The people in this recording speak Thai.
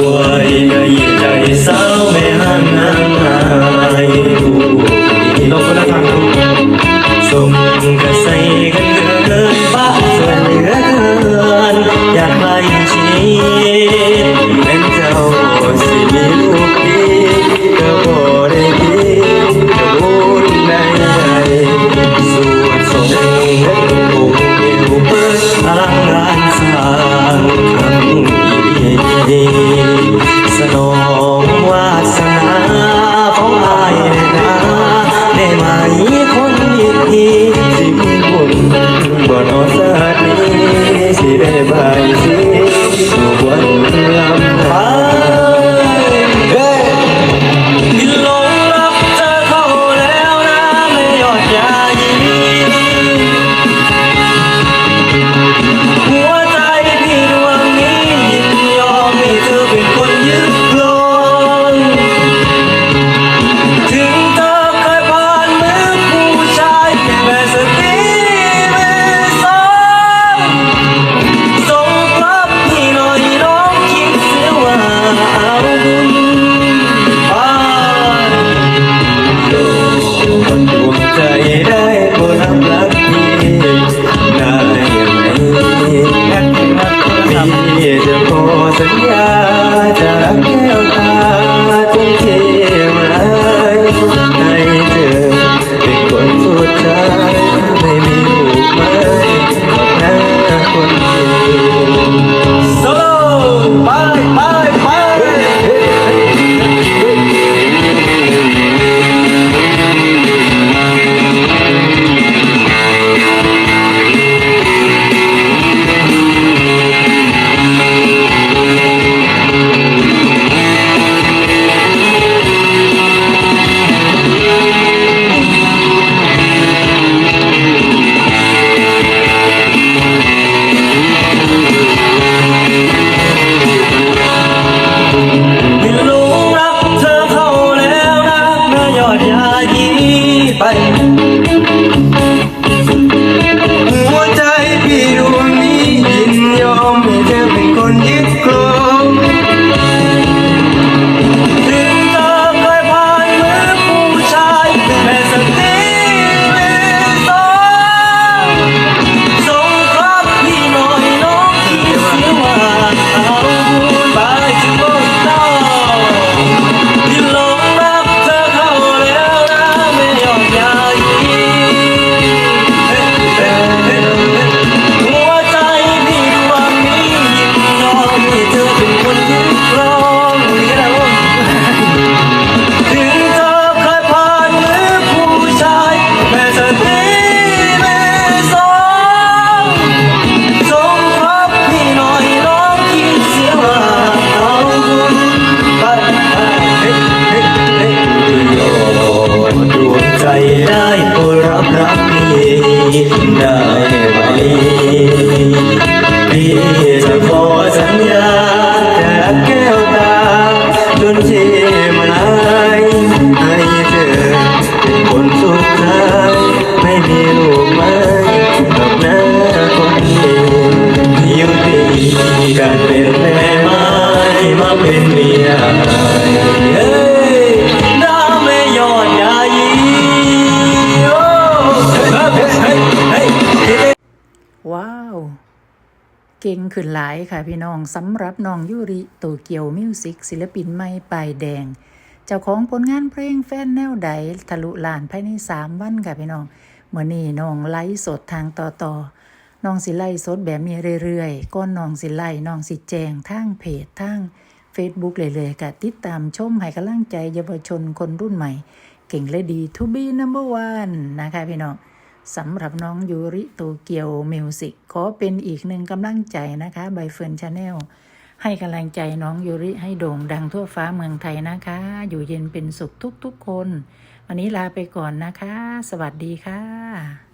วยในใจสาวไม่ห่างนางหายผู้ดีลงคน ไเก่งขึ้นหลายค่ะพี่น้องสำหรับน้องยูริโตเกียวมิวสิกศิลปินใหม่ปลายแดง เจ้าของผลงานเพลงแฟนแนวใดทะลุล้านภายใน3วันค่ะพี่น้องเมื่อนี้น้องไลฟ์สดทางต่อต่อน้องสิไลฟ์สดแบบนี้เรื่อยๆก้อนน้องสิไลฟ์น้องสิแจงทางเพจทาง Facebook เลยเลยๆค่ะติดตามชมให้กำลังใจเยาวชนคนรุ่นใหม่ เก่งและดี to be number one นะคะพี่น้อง สำหรับน้องยูริโตเกียวมิวสิกขอเป็นอีกหนึ่งกำลังใจนะคะใบเฟิร์นชาแนลให้กำลังใจน้องยูริให้โด่งดังทั่วฟ้าเมืองไทยนะคะ อยู่เย็นเป็นสุขทุกๆคน วันนี้ลาไปก่อนนะคะ สวัสดีค่ะ